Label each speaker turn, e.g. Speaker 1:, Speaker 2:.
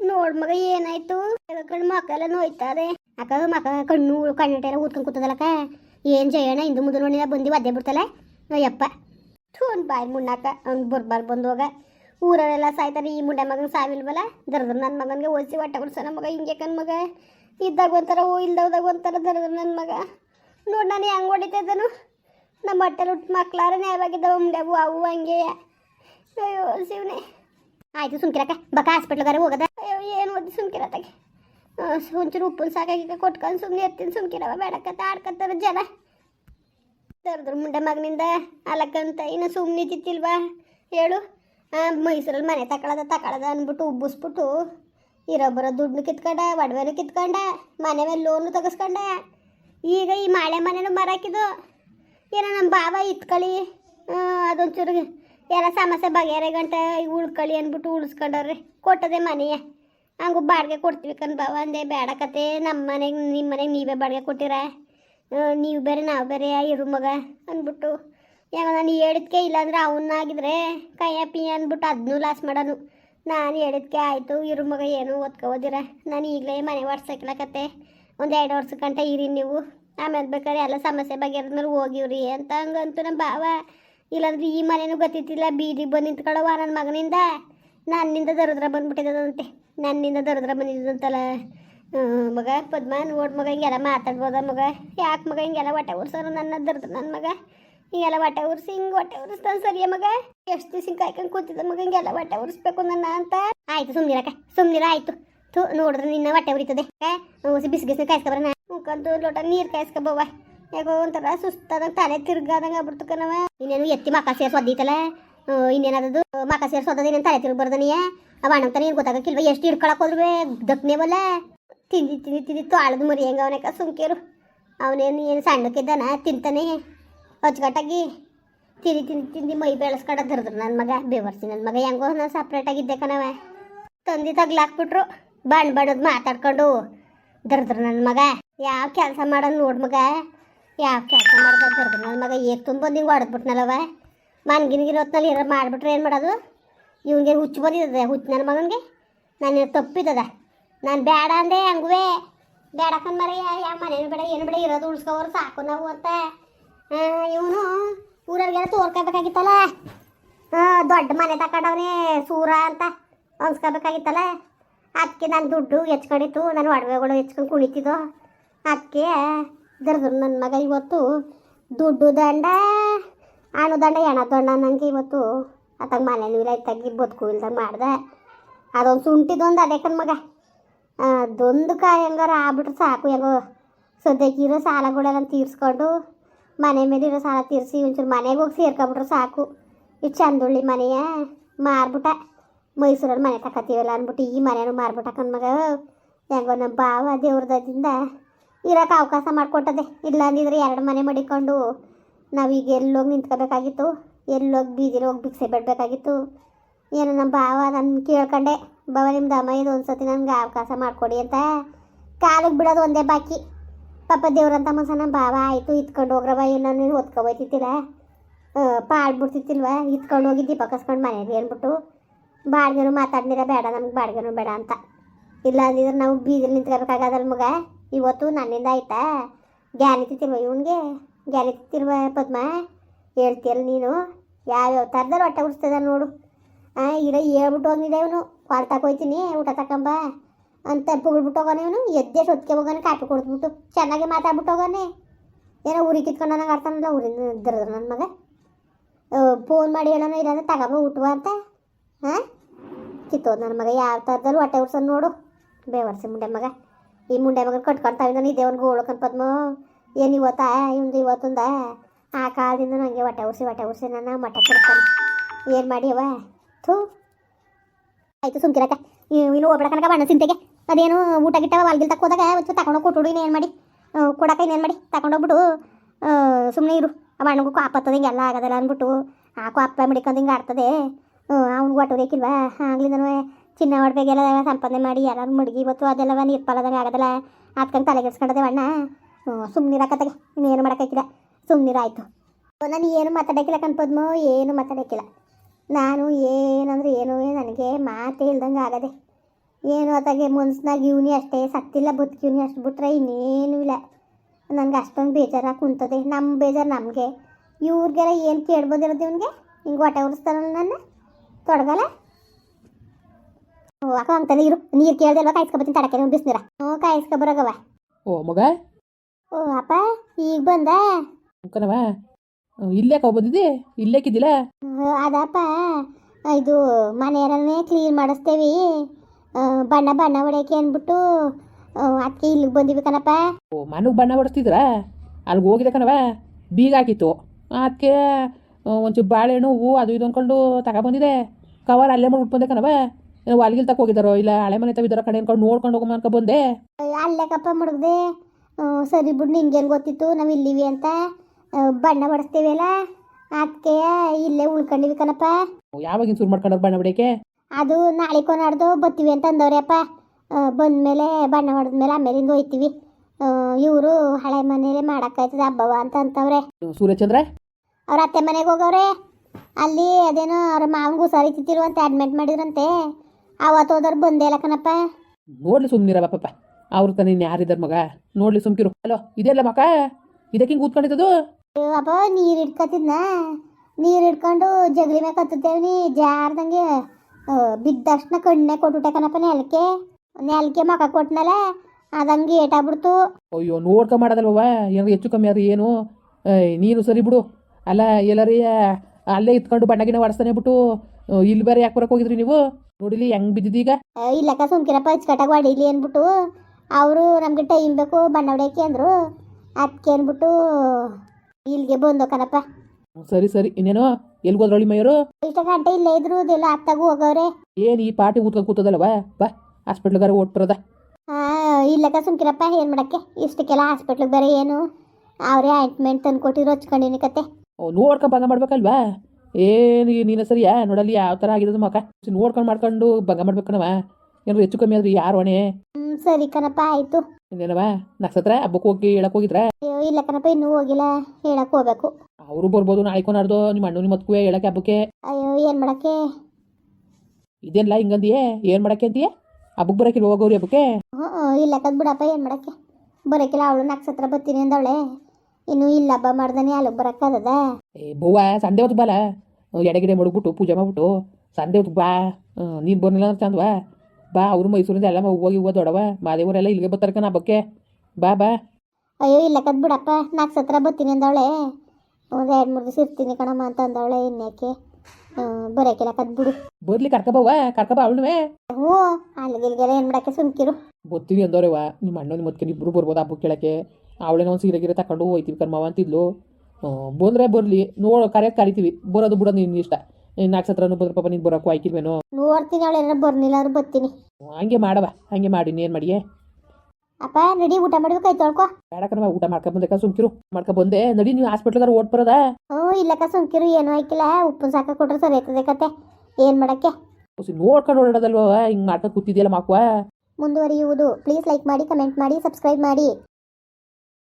Speaker 1: ನೋಡ್ ಮಗ, ಏನಾಯ್ತು? ಕಣ್ಣು ಮಕ್ಕಳ ನೋಯ್ತಾರೆ ಅಕ್ಕ ಮಕ್ಕ ಕಣ್ಣು ಕಣ್ಣೆಲ್ಲ ಊದ್ಕೊಂಡು ಕೂತದಲ್ಲಕ್ಕ ಏನ್ ಜಯಣ್ಣ, ಹಿಂದೆ ಮುಂದೆ ನೋಡಿದ ಬಂದಿ ಒದ್ದೆ ಬಿಡ್ತಲ್ಲ ನೋಯಪ್ಪ ಥೂನ್ ಬಾಯಿ ಮುಣ್ಣಾಕ ಅವ್ನು ಬರ್ಬಾರ್ ಬಂದೋಗ ಊರವರೆಲ್ಲ ಸಾಯ್ತಾರೆ, ಈ ಮುಂಡೆ ಮಗನ ಸಾವಿಲ್ವಲ್ಲ? ದರ್ದ್ರ ನನ್ನ ಮಗನಿಗೆ ಓದಿಸಿ ಹೊಟ್ಟೆ ಬಿಡ್ಸೋಣ ಮಗ, ಹಿಂಗೆ ಕಣ್ ಮಗ. ಇದ್ದಾಗ ಒಂಥರ, ಓ ಇಲ್ದಾಗ ಒಂಥರ ದರ್ದ್ರ ನನ್ನ ಮಗ. ನೋಡಿ ನಾನು ಹೆಂಗೆ ಹೊಡಿತಿದ್ದನು ನಮ್ಮ ಹೊಟ್ಟೆಲಿ ಹುಟ್ಟು ಮಕ್ಳಾರ ನ್ಯಾಯವಾಗಿದ್ದಾವ ಮುಂಡೆವು ಅವು ಹಂಗೆ ಅಯ್ಯೋ, ಶಿವನೇ. ಆಯ್ತು, ಸುಮ್ಕಿರಕ್ಕ. ಬಕ ಹಾಸ್ಪಿಟ್ಲ್ಗಾರ ಹೋಗದ. ಏನು ಓದಿ ಸುಮ್ಕಿರತ್ತಾಗೆ ಒಂಚೂರು ಉಪ್ಪು ಸಾಕಾಗಿಕ ಕೊಟ್ಕೊಂಡು ಸುಮ್ಮನೆ ಇರ್ತೀನಿ ಸುಮ್ಕಿರವ. ಬೇಡಕತ್ತ ಆಡ್ಕತ್ತಾರ ಜನ. ತರದ್ರ ಮುಂಡೆ ಮಗನಿಂದ ಅಲಕ್ಕಂತ ಇನ್ನು ಸುಮ್ಮನೆ ತಿತ್ತಿಲ್ವಾ ಹೇಳು. ಮೈಸೂರಲ್ಲಿ ಮನೆ ತಕೊಳದ ತಕೊಳದ ಅಂದ್ಬಿಟ್ಟು ಉಬ್ಬಿಸ್ಬಿಟ್ಟು ಇರೊಬ್ಬರ ದುಡ್ಡು ಕಿತ್ಕೊಂಡ, ಒಡವೆನೂ ಕಿತ್ಕೊಂಡ, ಮನೆ ಮೇಲೆ ಲೋನು ತೆಗೆಸ್ಕೊಂಡ. ಈಗ ಈ ಮಾಳೆ ಮನೆನೂ ಮರಾಕಿದು. ಏನೋ ನಮ್ಮ ಬಾವ ಇತ್ಕೊಳ್ಳಿ ಅದೊಂಚೂರು ಎಲ್ಲ ಸಮಸ್ಯೆ ಬಗೆಹರೆ ಗಂಟ ಉಳ್ಕೊಳ್ಳಿ ಅಂದ್ಬಿಟ್ಟು ಉಳಿಸ್ಕೊಂಡವ್ರಿ. ಕೊಟ್ಟದೆ ಮನೆಯ. ಹಂಗು ಬಾಡಿಗೆ ಕೊಡ್ತೀವಿ ಕಣ್ ಬಾವ, ಅಂದೆ ಬೇಡ ಕತೆ. ನಮ್ಮ ಮನೆಗೆ ನಿಮ್ಮ ಮನೆಗೆ ನೀವೇ ಬಾಡಿಗೆ ಕೊಟ್ಟಿರ. ನೀವು ಬೇರೆ, ನಾವು ಬೇರೆ ಇರು ಮಗ ಅಂದ್ಬಿಟ್ಟು. ಯಾಕ ನಾನು ಹೇಳಿದ್ಕೆ ಇಲ್ಲಾಂದ್ರೆ ಅವನ್ನಾಗಿದ್ರೆ ಕೈಯ ಪಿಯ ಅಂದ್ಬಿಟ್ಟು ಅದನ್ನೂ ಲಾಸ್ ಮಾಡೋನು. ನಾನು ಹೇಳಿದ್ಕೆ ಆಯಿತು, ಇರು ಮಗ ಏನು ಓದ್ಕೋದಿರ ನಾನು ಈಗಲೇ ಮನೆ ಒಡ್ಸಕ್ಲಕತ್ತೆ ಒಂದು ಎರಡು ವರ್ಷ ಗಂಟೆ ಇರಿ ನೀವು. ಆಮೇಲೆ ಬೇಕಾದ್ರೆ ಎಲ್ಲ ಸಮಸ್ಯೆ ಬಗೆಹರಿದ್ಮೇಲೆ ಹೋಗಿವ್ರಿ ಅಂತ ಹಂಗಂತೂ ನಮ್ಮ ಭಾವ ಇಲ್ಲಾಂದ್ರೆ ಈ ಮನೆನೂ ಗೊತ್ತಿತ್ತಿಲ್ಲ ಬೀದಿಗೆ ಬಂದು ನಿಂತ್ಕೊಳ್ಳವ ನನ್ನ ಮಗನಿಂದ? ನನ್ನಿಂದ ದರಿದ್ರ ಬಂದ್ಬಿಟ್ಟಿದಂತೆ ನನ್ನಿಂದ ದರದ್ರ ಬಂದಿದ್ದಂತಲ್ಲ ಮಗ, ಪದ್ಮ, ನೋಡ್ ಮಗ, ಹಿಂಗೆಲ್ಲ ಮಾತಾಡ್ಬೋದ ಮಗ? ಯಾಕೆ ಮಗ, ಹಿಂಗೆಲ್ಲ ಹೊಟ್ಟೆ ಉರ್ಸೋರು ನನ್ನ ದರದ್ರ ನನ್ನ ಮಗ? ಹಿಂಗೆಲ್ಲ ಹೊಟ್ಟೆ ಉರ್ಸಿ, ಹಿಂಗೆ ಹೊಟ್ಟೆ ಉರಿಸ್ತಾನೆ ಸರಿಯ ಮಗ? ಎಷ್ಟು ದಿವಸ ಕಾಯ್ಕೊಂಡು ಕೂತಿದ್ದ ಮಗ, ಹಿಂಗೆಲ್ಲ ಹೊಟ್ಟೆ ಉರಿಸ್ಬೇಕು ನನ್ನ ಅಂತ? ಆಯ್ತು ಸುಮ್ನಿರಕ್ಕ ಸುಮ್ನಿರ, ಆಯ್ತು. ಥೂ, ನೋಡಿದ್ರೆ ನಿನ್ನ ಹೊಟ್ಟೆ ಉರಿತದೆ. ಬಿಸಿ ಬಿಸಿ ಕಾಯಿಸ್ಕೊಬರೋಣ. ಮುಖಂದು ಲೋಟ ನೀರು ಕಾಯಿಸ್ಕೊಬವ್ವ. ಯಾಕೋ ಒಂಥರ ಸುಸ್ತಾದಂಗೆ ತಲೆ ತಿರ್ಗಾದಂಗೆ ಆಗ್ಬಿಡ್ತು ಕಣವ ಇನ್ನೇನು ಎತ್ತಿ ಮಕ ಸೇರ್ಸಿ ಒದ್ದೀತಲ್ಲ ಇನ್ನೇನದು ಮಕ ಸೇರ್ಸಿ ಒದ್ದದೇನೇನು ತಲೆ ತಿರುಗಿ ಬರ್ದನಿಯ ಅವ ಅಣ್ಣಂತಾನೆ ಏನು ಗೊತ್ತಾಗಕ್ಕಿಲ್ವ? ಎಷ್ಟು ಹಿಡ್ಕೊಳಕ್ ಹೋದ್ರು ದಕ್ನೇವಲ್ಲ ತಿಂದಿ ತಿಂದಿ ತಿಂದಿ ತಾಳದು ಮರಿ ಹೆಂಗ ಅವನಕ ಸುಮ್ಕೇರು. ಅವನೇನು ಏನು ಸಣ್ಣಕ್ಕಿದ್ದಾನ ತಿಂತಾನೆ. ಅಚ್ಚುಕಟ್ಟಾಗಿ ತಿಂದಿ ತಿಂದಿ ತಿಂದಿ ಮೈ ಬೆಳೆಸ್ಕಡ ದರ್ದ್ರು ನನ್ನ ಮಗ. ಬೇವರ್ಸಿ ನನ್ನ ಮಗ. ಹೆಂಗೋ ನಾನು ಸಪ್ರೇಟಾಗಿದ್ದೆ ಕಣವ ತಂದಿ ತಗ್ಲಾಕ್ಬಿಟ್ರು. ಬಣ್ಣ ಬಣ್ಣದ್ ಮಾತಾಡ್ಕೊಂಡು ದರ್ದ್ರು ನನ್ನ ಮಗ. ಯಾವ ಕೆಲಸ ಮಾಡೋದು ನೋಡ್ ಮಗ? ಯಾವ ಕೆಲಸ ಮಾಡ್ದ ದರ್ದ್ರು ನನ್ನ ಮಗ. ಏಕ್ ತುಂಬ ಬಂದು ಹೊಡೆದ್ಬಿಟ್ನಲ್ಲವ ಮನ್ಗಿನ್ಗಿನ ಹೊತ್ನಲ್ಲಿ ಏನಾರು ಮಾಡಿಬಿಟ್ರೆ ಏನು ಮಾಡೋದು? ಇವನಿಗೆ ಹುಚ್ಚು ಬಂದಿದ್ದದೆ, ಹುಚ್ಚು ನನ್ನ ಮಗನಿಗೆ? ನಾನು ತಪ್ಪಿದ್ದದ. ನಾನು ಬೇಡ ಅಂದೆ ಹಂಗುವೆ. ಬೇಡ ಮರ ಯಾವ ಮನೇನು ಬೇಡ, ಏನು ಬೇಡ, ಇರೋದು ಉಳ್ಸ್ಕೋರು ಸಾಕು ನಾವು ಅಂತ. ಇವನು ಊರವ್ರಿಗೆಲ್ಲ ತೋರ್ಕೋಬೇಕಾಗಿತ್ತಲ್ಲ? ದೊಡ್ಡ ಮನೆ ತಕೊಂಡವನೇ ಸೂರ ಅಂತ ಅನ್ಸ್ಕೋಬೇಕಾಗಿತ್ತಲ್ಲ ಅದಕ್ಕೆ ನಾನು ದುಡ್ಡು ಹೆಚ್ಕೊಂಡಿತ್ತು ನಾನು ಒಡವೆಗಳು ಹೆಚ್ಕೊಂಡು ಕುಣಿತಿದ್ದು. ಅದಕ್ಕೆ ದರ್ದ್ರು ನನ್ನ ಮಗ ಇವತ್ತು ದುಡ್ಡು ದಂಡ ಹಣ್ಣು ದಂಡ ಎಣ ದಂಡ ನಂಗೆ ಇವತ್ತು ಅತ್ತಾಗ ಮನೇಲಿ ಇಲ್ಲ ಇತ್ತಾಗಿ ಬದುಕು ಇಲ್ದಂಗೆ ಮಾಡ್ದೆ. ಅದೊಂದು ಸುಂಟಿದೊಂದು ಅದೇ ಕಣ್ ಮಗ. ಅದೊಂದು ಕಾಯಿ ಹೆಂಗಾರ ಆಗ್ಬಿಟ್ರೆ ಸಾಕು ಹೆಂಗೋ. ಸದ್ಯಕ್ಕಿರೋ ಸಾಲಗಳೆಲ್ಲ ತೀರಿಸ್ಕೊಂಡು ಮನೆ ಮೇಲೆ ಇರೋ ಸಾಲ ತೀರಿಸಿ ಒಂಚೂರು ಮನೆಗೆ ಹೋಗಿ ಸೇರ್ಕೊಂಬಿಟ್ರೆ ಸಾಕು. ಈ ಚಂದುಳ್ಳಿ ಮನೆಯ ಮಾರ್ಬಿಟ್ಟ. ಮೈಸೂರಲ್ಲಿ ಮನೆ ತಕತೀವಲ್ಲ ಅಂದ್ಬಿಟ್ಟು ಈ ಮನೆಯೂ ಮಾರ್ಬಿಟ್ಟ ಕಣ್ಮಗ ಹೆಂಗೋ ನಮ್ಮ ಬಾವ ದೇವ್ರದಿಂದ ಇರೋಕೆ ಅವಕಾಶ ಮಾಡಿಕೊಟ್ಟದೆ. ಇಲ್ಲ ಅಂದಿದ್ರೆ ಎರಡು ಮನೆ ಮಡಿಕೊಂಡು ನಾವೀಗ ಎಲ್ಲೋಗಿ ನಿಂತ್ಕೋಬೇಕಾಗಿತ್ತು, ಎಲ್ಲೋಗಿ ಬೀದಿಲಿ ಹೋಗಿ ಭಿಕ್ಷೆ ಬಿಡಬೇಕಾಗಿತ್ತು. ಏನು ನಮ್ಮ ಭಾವ ನನ್ನ ಕೇಳ್ಕೊಂಡೆ ಭಾವ ನಿಮ್ದು ಅಮ್ಮ ಇದು ಒಂದ್ಸತಿ ನನಗೆ ಅವಕಾಶ ಮಾಡಿಕೊಡಿ ಅಂತ. ಕಾಲಿಗೆ ಬಿಡೋದು ಒಂದೇ ಬಾಕಿ. ಪಾಪ ದೇವ್ರಂತ ಮನ್ಸ ನಮ್ಮ ಭಾವ ಆಯಿತು ಇತ್ಕೊಂಡು ಹೋಗ್ರವ ಏನೋ ನೀನು ಪಾಡ್ ಪಾಡ್ಬಿಡ್ತಿತ್ತಿಲ್ವ ಇತ್ಕೊಂಡು ಹೋಗಿ ದೀಪ ಕಸ್ಕೊಂಡು ಮನೇಲಿ ಅಂದ್ಬಿಟ್ಟು, ಬಾಡ್ಗೆನೂ ಮಾತಾಡ್ನಿರ ಬೇಡ, ನಮ್ಗೆ ಬಾಡ್ಗೆನೂ ಬೇಡ ಅಂತ. ಇಲ್ಲ ಅಂದಿದ್ರೆ ನಾವು ಬೀದಿಲಿ ನಿಂತ್ಕೋಬೇಕಾಗದಲ್ಲ ಮಗ, ಇವತ್ತು ನನ್ನಿಂದ ಆಯ್ತಾ? ಗ್ಯಾನ್ ಇತ್ತಿತ್ತಿಲ್ವ ಇವನಿಗೆ? ಗ್ಯಾನಿ ತಿತ್ತಿಲ್ವ ಪದ್ಮ, ಹೇಳ್ತೀಯಲ್ಲ ನೀನು? ಯಾವ್ಯಾವ ಥರದಲ್ಲಿ ಹೊಟ್ಟೆ ಉಡಿಸ್ತದ ನೋಡು. ಹಾಂ ಇರೋ ಹೇಳ್ಬಿಟ್ಟು ಹೋಗಿದ್ದೆ ಇವನು ಹೊರತಾಕ್ ಹೋಯ್ತೀನಿ ಊಟ ತಕೊಂಬ ಅಂತ ಪುಗಳ್ಬಿಟ್ಟು ಹೋಗೋಣ ಇವನು. ಎದ್ದೆ ಸೊತ್ಕೆ ಹೋಗೋಣ ಕಾಪಿ ಕೊಡ್ದ್ಬಿಟ್ಟು. ಚೆನ್ನಾಗಿ ಮಾತಾಡ್ಬಿಟ್ಟು ಹೋಗೋನೆ ಏನೋ ಊರಿಗೆ ಕಿತ್ಕೊಂಡು ನನಗೆ ಆಡ್ತಾನಲ್ಲ, ಊರಿಂದ ಇದ್ರದ್ರ ನನ್ನ ಮಗ. ಫೋನ್ ಮಾಡಿ ಹೇಳೋಣ, ಇಲ್ಲಾಂದ್ರೆ ತಗೊಂಬ, ಊಟುವ ಅಂತ. ಹಾಂ ಕಿತ್ತೋದು ನನ್ನ ಮಗ. ಯಾವ ಥರದಲ್ಲೂ ಹೊಟ್ಟೆ ಉಡ್ಸೋದು ನೋಡು. ಬೇವರ್ಸಿ ಮುಂಡೆ ಮಗ. ಈ ಮುಂಡೆ ಮಗ ಕಟ್ಕೊಳ್ತಾವೆ ನಾನು ಇದೇ ಒಂದು ಗೋಳು ಕನ್ಪದ್ಮ ಏನು ಇವತ್ತ? ಇವಂದು ಇವತ್ತೊಂದ? ಆ ಕಾಲದಿಂದ ನನಗೆ ಹೊಟ್ಟೆ ಉಸಿ ಹೊಟ್ಟೆ ಉರ್ಸಿ, ನನ್ನ ಮಠ ಕೊಡ್ತಾನೆ ಏನು ಮಾಡಿಯವ ಥೂ. ಆಯಿತು ಸುಮ್ಕಿರಕ್ಕ ಇನ್ನು ಒಬ್ಬಳ ಕನಕ ಬಣ್ಣ ಸಿಂತೆಗೆ ಅದೇನು ಊಟ ಗಿಟ್ಟ ವಾಲ್ಗಿಲ್ ತಕ್ಕ ಹೋದಾಗ ಒಂದು ತಗೊಂಡೋಗಿ ಕೊಟ್ಟು ಇನ್ನೇನು ಮಾಡಿ? ಕೊಡಕ ಇನ್ನೇನು ಮಾಡಿ? ತಗೊಂಡೋಗ್ಬಿಟ್ಟು ಸುಮ್ಮನೆ ಇರು. ಆ ಬಣ್ಣಗೂ ಕಾಪತ್ತದ ಹಿಂಗೆಲ್ಲ ಆಗೋದಿಲ್ಲ ಅಂದ್ಬಿಟ್ಟು. ಆ ಕಾಪ ಮಡಿಕೊಂಡು ಹಿಂಗೆ ಆಡ್ತದೆ. ಅವ್ನು ಒಟ್ಟು ಬೇಕಿಲ್ವಾ ನಾನು ಚಿನ್ನ ಒಡ್ಬೇಗೆಲ್ಲ ಸಂಪಾದನೆ ಮಾಡಿ ಎಲ್ಲರೂ ಮಡಗಿ ಇವತ್ತು ಅದೆಲ್ಲ ನೀರು ಪಾಲದಂಗೆ ಆಗೋದಲ್ಲ ಅದಕ್ಕಂಗೆ ತಲೆಗೆಡ್ಸ್ಕೊಂಡದೆ ಅಣ್ಣ. ಸುಮ್ಮನಿರಕತ್ತಾಗೆ ಇನ್ನೇನು ಮಾಡೋಕ್ಕಾಗಿಲ್ಲ ಸುಮ್ಮನಿರಾಯಿತು ನಾನು ಏನು ಮಾತಾಡೋಕ್ಕಿಲ್ಲ ಕಣ್ಪದ್ಮೋ ಏನು ಮಾತಾಡೋಕ್ಕಿಲ್ಲ ನಾನು ಏನಂದ್ರೆ ಏನು, ನನಗೆ ಮಾತೇ ಇಲ್ದಂಗೆ ಆಗದೆ. ಏನು ಅದಾಗೆ, ಮನ್ಸ್ನಾಗ ಇವನಿ ಅಷ್ಟೇ, ಸತ್ತಿಲ್ಲ ಬದುಕಿವ್ನಿ ಅಷ್ಟು ಬಿಟ್ರೆ ಇನ್ನೇನು ಇಲ್ಲ. ನನಗೆ ಅಷ್ಟೊಂದು ಬೇಜಾರಾಗಿ ಕುಂತದೆ. ನಮ್ಮ ಬೇಜಾರು ನಮಗೆ. ಇವ್ರಿಗೆಲ್ಲ ಏನು ಕೇಳ್ಬೋದಿರೋದು ಇವನಿಗೆ? ಹಿಂಗೆ ಹೊಟ್ಟೆ ಉರಿಸ್ತಾರಲ್ಲ ನನ್ನ? ತೊಡಗಲ್ಲ? ಓ, ಅಕ್ಕ ಅಂತಾನೆ ಇರು. ನೀರು ಕೇಳ್ದಲ್ವ ಕಾಯಿಸ್ಕೊಬತ್ತೀನಿ ತಡಕೆ ಬಿಸ್ನೀರ. ಹ್ಞೂ ಕಾಯಿಸ್ಕೊಬರಗವ
Speaker 2: ಓ, ಮಗ?
Speaker 1: ಓ ಅಪ್ಪ ಈಗ ಬಂದ.
Speaker 2: ಕಣವ ಇಲ್ಲೇ ಬಂದಿದ್ದಿ? ಇಲ್ಲೇಕಿದ್ದಿಲ್ಲ
Speaker 1: ಹ್ಮ್, ಅದಪ್ಪ ಇದು ಮನೆಯರನ್ನೇ ಕ್ಲೀನ್ ಮಾಡಿಸ್ತೇವಿ. ಬಣ್ಣ ಬಣ್ಣ ಹೊಡೆಯಕ್ಕೆ ಅಂದ್ಬಿಟ್ಟು ಅದಕ್ಕೆ ಇಲ್ಲಿಗೆ ಬಂದಿವಿ ಕಣಪ್ಪ.
Speaker 2: ಓ ಮನೆಗೆ ಬಣ್ಣ ಹೊಡಿಸ್ತಿದ್ರ ಅಲ್ಲಿಗೆ ಹೋಗಿದೆ ಕಣವ? ಬೀಗ ಹಾಕಿತ್ತು. ಅದಕ್ಕೆ ಒಂಚೂರು ಬಾಳೆಹಣ್ಣು ಹೂವು ಅದು ಇದು ಅಂದ್ಕೊಂಡು ತಗೊಬಂದಿದೆ. ಕವರ್ ಅಲ್ಲೇ ಮಾಡಿ ಬಂದೆ ಕಣವ? ಅಲ್ಲಿಗಿಲ್ ತಕ ಹೋಗಿದಾರೋ ಇಲ್ಲ ಹಳೆ ಮನೆ ತವಿದಾರೋ ಕಡೆ ಅನ್ಕೊಂಡು ನೋಡ್ಕೊಂಡು ಹೋಗಮ್ಮ ಅನ್ಕೊ ಬಂದೆ.
Speaker 1: ಅಲ್ಲೇಕಪ್ಪ ಮುಡುಗ್ದೆ. ಸರಿ ಬಿಡು ನಿಂಗೇನು ಗೊತ್ತಿತ್ತು? ನಾವು ಇಲ್ಲಿವಿ ಅಂತ ಬಣ್ಣ ಬಡಿಸ್ತೀವಲ್ಲ ಅದಕ್ಕೆ ಇಲ್ಲೇ ಉಳ್ಕೊಂಡಿವಿ ಕಣಪ್ಪ.
Speaker 2: ಯಾವಾಗಿನ ಶುರು ಮಾಡ್ಕೊಂಡವ್ರು ಬಣ್ಣ ಹೊಡಿಯೋಕೆ
Speaker 1: ಅದು ನಾಳೆ ಕೊನಾಡ್ದು ಬತ್ತೀವಿ ಅಂತ ಅಂದವ್ರೆ ಅಪ್ಪ. ಬಂದಮೇಲೆ ಬಣ್ಣ ಹೊಡೆದ್ಮೇಲೆ ಆಮೇಲಿಂದ ಹೋಯ್ತೀವಿ. ಇವರು ಹಳೆ ಮನೇಲಿ ಮಾಡೋಕ್ಕಾಯ್ತದ ಹಬ್ಬವ ಅಂತ ಅಂತವ್ರೆ.
Speaker 2: ಸೂರ್ಯಚಂದ್ರ?
Speaker 1: ಅವ್ರ ಅತ್ತೆ ಮನೆಗೆ ಹೋಗವ್ರೆ. ಅಲ್ಲಿ ಅದೇನೋ ಅವ್ರ ಸರಿ ಹುಷಾರಿತ್ತಿರು ಅಂತ ಅಡ್ಮಿಟ್ ಮಾಡಿದ್ರಂತೆ. ಅವತ್ತು ಹೋದವ್ರು ಬಂದೇ ಇಲ್ಲ ಕಣಪ್ಪ.
Speaker 2: ನೋಡ್ಲಿ ಸುಮ್ನಿರ ಪಾಪ ಅವ್ರು ತಾನೇ ಯಾರಿದ್ದಾರೆ ಮಗ? ನೋಡ್ಲಿ ಸುಮ್ಕಿರು. ಅಲೋ ಇದೆಲ್ಲ ಮಕ? ಇದಕ್ಕೆ ಹಿಂಗೆ ಕೂತ್ಕೊಂಡಿದ್ದದು
Speaker 1: ಅಪ್ಪ ನೀರು ಇಟ್ಕೊತಿದ್ನ ನೀರು ಇಟ್ಕೊಂಡು ಜಗಲಿ ಮ್ಯಾಗ ಕತ್ತುತ್ತೇವ್ನಿ ಜಾರ್ದಂಗೆ ಬಿದ್ದ ತಕ್ಷಣ ಕಣ್ಣೆ ಕೊಟ್ಟು ಕಣಪ್ಪ ನೆಲಕ್ಕೆ ನೆಲಕ್ಕೆ ಮಕ ಕೊಟ್ನಲ್ಲ ಅದಂಗೆ ಏಟಾಗ್ಬಿಡ್ತು.
Speaker 2: ಅಯ್ಯೋ ನೋಡ್ಕೊ ಮಾಡೋದಲ್ವ ಏನಾದ್ರು ಹೆಚ್ಚು ಕಮ್ಮಿ ಆದ್ರೆ ಏನು? ನೀನು ಸರಿ ಬಿಡು. ಅಲ್ಲ ಎಲ್ಲರಿ ಅಲ್ಲೇ ಇತ್ಕೊಂಡು ಬಣ್ಣಗಿನ ಒಡಿಸ್ತಾನೆ ಬಿಟ್ಟು ಇಲ್ಲಿ ಬೇರೆ ಯಾಕೆ ಬರಕ್ಕೆ ಹೋಗಿದ್ರಿ ನೀವು? ನೋಡಿಲಿ ಹೆಂಗ್ ಬಿದ್ದಿದ್ದೀಗ
Speaker 1: ಇಲ್ಲಕ್ಕ ಸುಮ್ಕಿರಪ್ಪ ಕಟ್ಟಾಗ ಹೊಡಿಲಿ ಅಂದ್ಬಿಟ್ಟು. ಅವರು ನಮ್ಗೆ ಟೈಮ್ ಬೇಕು ಬಣ್ಣ ಹೊಡ್ಯಕ್ಕೆ ಅಂದರು. ಅದಕ್ಕೆ ಅಂದ್ಬಿಟ್ಟು ಇಲ್ಲಿಗೆ ಬಂದು ಕಣಪ್ಪ.
Speaker 2: ಸರಿ ಸರಿ. ಇನ್ನೇನೋ? ಎಲ್ಲಿ ಹೋದ್ರೊಳಿ ಮೈಯರು
Speaker 1: ಇಷ್ಟ ಗಂಟೆ ಇಲ್ಲೇ ಇದ್ರು ಇದೆಲ್ಲ ಅತ್ತಾಗೂ ಹೋಗವ್ರೆ.
Speaker 2: ಏನು ಈ ಪಾರ್ಟಿ ಕೂತ್ಕೊಂಡು ಕೂತದಲ್ವ? ಬಾ ಹಾಸ್ಪಿಟ್ಲ್ಗಾರ ಓಟ್ ಬರೋದ.
Speaker 1: ಇಲ್ಲಕ್ಕ ಸುಮ್ಕಿರಪ್ಪ ಏನು ಮಾಡಕ್ಕೆ? ಇಷ್ಟಕ್ಕೆಲ್ಲ ಹಾಸ್ಪಿಟ್ಲಿಗೆ ಬೇರೆ ಏನು? ಅವರೇ ಆಯಿಂಟ್ಮೆಂಟ್ ತಂದು ಕೊಟ್ಟಿರೋ ಹಚ್ಕೊಂಡಿನಿ ಕತೆ.
Speaker 2: ಓ ನೋಡ್ಕೊಂಡು ಭಂಗ ಮಾಡ್ಬೇಕಲ್ವಾ? ಏನು ನೀನು ಸರಿಯಾ? ನೋಡಲ್ಲಿ ಯಾವ ಥರ ಆಗಿರೋದು ಮಕ? ನೋಡ್ಕೊಂಡು ಮಾಡ್ಕೊಂಡು ಭಂಗ ಮಾಡ್ಬೇಕಣವ ಏನಾದ್ರು ಹೆಚ್ಚು ಕಮ್ಮಿ ಆದ್ರೆ? ಯಾರು ಹೊಣೆ
Speaker 1: ಹ್ಮ್ ಸರಿ ಕಣಪ್ಪ ಆಯ್ತು.
Speaker 2: ಇನ್ನೇನವ ನಕ್ಷತ್ರ ಹಬ್ಬಕ್ಕೆ ಹೋಗಿ ಹೇಳಕ್ ಹೋಗಿದ್ರ?
Speaker 1: ಅಯ್ಯೋ ಇಲ್ಲ ಕಣಪ್ಪ ಇನ್ನೂ ಹೋಗಿಲ್ಲ. ಹೇಳಕ್ ಹೋಗ್ಬೇಕು.
Speaker 2: ಅವರು ಬರ್ಬೋದು ನಾಳೆಕೋ ನಾಡ್ದು ನಿಮ್ಮ ಅಣ್ಣ ನಿಮ್ಮ ಮತ್ಕುವೆ ಹೇಳಕ್ಕೆ ಹಬ್ಬಕ್ಕೆ.
Speaker 1: ಅಯ್ಯೋ ಏನ್ ಮಾಡಕ್ಕೆ?
Speaker 2: ಇದೇನಿಲ್ಲ ಹಿಂಗಂದಿಯೇ? ಏನು ಮಾಡಕ್ಕೆ ಅಂತೀಯ? ಹಬ್ಬಕ್ಕೆ ಬರಕಿಲ್ಲ ಹೋಗೋರಿ ಹಬ್ಬಕ್ಕೆ?
Speaker 1: ಹ್ಞೂ ಇಲ್ಲ ಕದ್ ಬಿಡಪ್ಪ ಏನು ಮಾಡಕ್ಕೆ? ಬರಕಿಲ್ಲ ಅವಳು ನಕ್ಷತ್ರ ಬರ್ತೀನಿ ಅಂದವಳೆ. ಇನ್ನು ಇಲ್ಲ ಹಬ್ಬ ಮಾಡ್ದಾನೆ ಅಲ್ಲಿ ಬರೋಕ್ಕಾಗದ
Speaker 2: ಏ ಬವ್ವ ಸಂಡೆ ಹೊತ್ತು ಬಾಲ. ಎಡೆಗಿಡೆ ಮಡಗ್ಬಿಟ್ಟು ಪೂಜೆ ಮಾಡ್ಬಿಟ್ಟು ಸಂಡೆ ಹೊತ್ತು ಬಾ. ನೀನು ಬರ್ಲಿಲ್ಲ ಅಂದ್ರೆ ಚಂದವಾ? ಬಾ ಅವರು ಮೈಸೂರಿಂದ ಎಲ್ಲ ಹೋಗಿ ಹೋಗಿ ದೊಡವ. ಮಾದೇವರೆಲ್ಲ ಇಲ್ಲಿಗೆ ಬರ್ತಾರೆ ನಾ ಬಕ್ಕೆ ಬಾ ಬಾ.
Speaker 1: ಅಯ್ಯೋ ಇಲ್ಲ ಕದ್ ಬಿಡಪ್ಪ ಸತ್ರ ಬರ್ತೀನಿ ಅಂದವಳೆ. ಒಂದು ಎರಡು ಮೂರು ದಿವಸ ಇರ್ತೀನಿ ಕಣಮ್ಮ ಅಂತ ಅಂದವಳೆ ಇನ್ನೇಕೆ ಬರೋಕಿಲ್ಲ ಕದ್ ಬಿಡು
Speaker 2: ಬರ್ಲಿ ಕರ್ಕಬವ್ವ ಕರ್ಕಬ ಅವಳುವೆ
Speaker 1: ಹ್ಞೂ ಅಲ್ಲಿಗೆಲ್ಲ ಏನು ಮಾಡಕ್ಕೆ ಸುಮ್ಕಿರು.
Speaker 2: ಬರ್ತೀವಿ ಅಂದವ್ರೆವ ನಿಮ್ಮ ಅಣ್ಣ ನಿಮ್ಮ ಮತ್ತೆ ಇಬ್ಬರು ಬರ್ಬೋದು ಹಬ್ಬಕ್ಕೆ ಕೇಳಕ್ಕೆ. ಅವಳೇನೋ ಒಂದು ಸೀರೆ ಗೀರೆ ತಗೊಂಡು ಹೋಯ್ತೀವಿ ಕರ್ಮವ ಅಂತಿದ್ಲು. ಬಂದ್ರೆ ಬರಲಿ. ನೋಡು ಕರೆಯಕ್ಕೆ ಕರಿತೀವಿ. ಬರೋದು ಬಿಡೋದು ನಿನ್ನ ಇಷ್ಟ. ನೀನು ಸತ್ರ ಬಂದ್ರೆ ಪಾಪ ನೀನು ಬರೋಕ್ಕೂ ಆಯ್ಕಿಲ್ವೇನೋ?
Speaker 1: ನೋಡ್ತೀನಿ ಅವಳು ಏನಾರು ಬರ್ನಿಲ್ಲ ಬರ್ತೀನಿ.
Speaker 2: ಹಂಗೆ ಮಾಡವ ಹಂಗೆ ಮಾಡಿ ಏನು ಮಾಡಿಯೇ?
Speaker 1: ಅಪ್ಪ ನಡಿ ಊಟ ಮಾಡ್ಬೇಕು ಕೈ ತೊಳ್ಕೊ.
Speaker 2: ಬೇಡ ಕಣವ ಊಟ ಮಾಡ್ಕೊ ಬಂದೆ ಸುಮ್ಕಿರು. ಮಾಡ್ಕೊ ಬಂದೆ. ನಡಿ ನೀವು ಹಾಸ್ಪಿಟ್ಲ್ಗಾರ ಓಟ್ ಬರೋದಾ?
Speaker 1: ಹ್ಞೂ ಇಲ್ಲಕ್ಕ ಸುಮ್ಕಿರು ಏನೂ ಆಯ್ಕಿಲ್ಲ. ಉಪ್ಪು ಸಾಕ ಕೊಟ್ರೆ ಸರಿ ಆಯ್ತದೆ ಕತೆ. ಏನು ಮಾಡಕ್ಕೆ?
Speaker 2: ನೋಡ್ಕೊಂಡು ಓಡಾಡೋದಲ್ವ ಹಿಂಗೆ ಮಾಡ್ಕೊಂಡು ಕೂತಿದ್ಯಲ್ಲ ಮಾಕುವ
Speaker 1: ಮುಂದುವರಿಯುವುದು. ಪ್ಲೀಸ್ ಲೈಕ್ ಮಾಡಿ ಕಮೆಂಟ್ ಮಾಡಿ ಸಬ್ಸ್ಕ್ರೈಬ್ ಮಾಡಿ.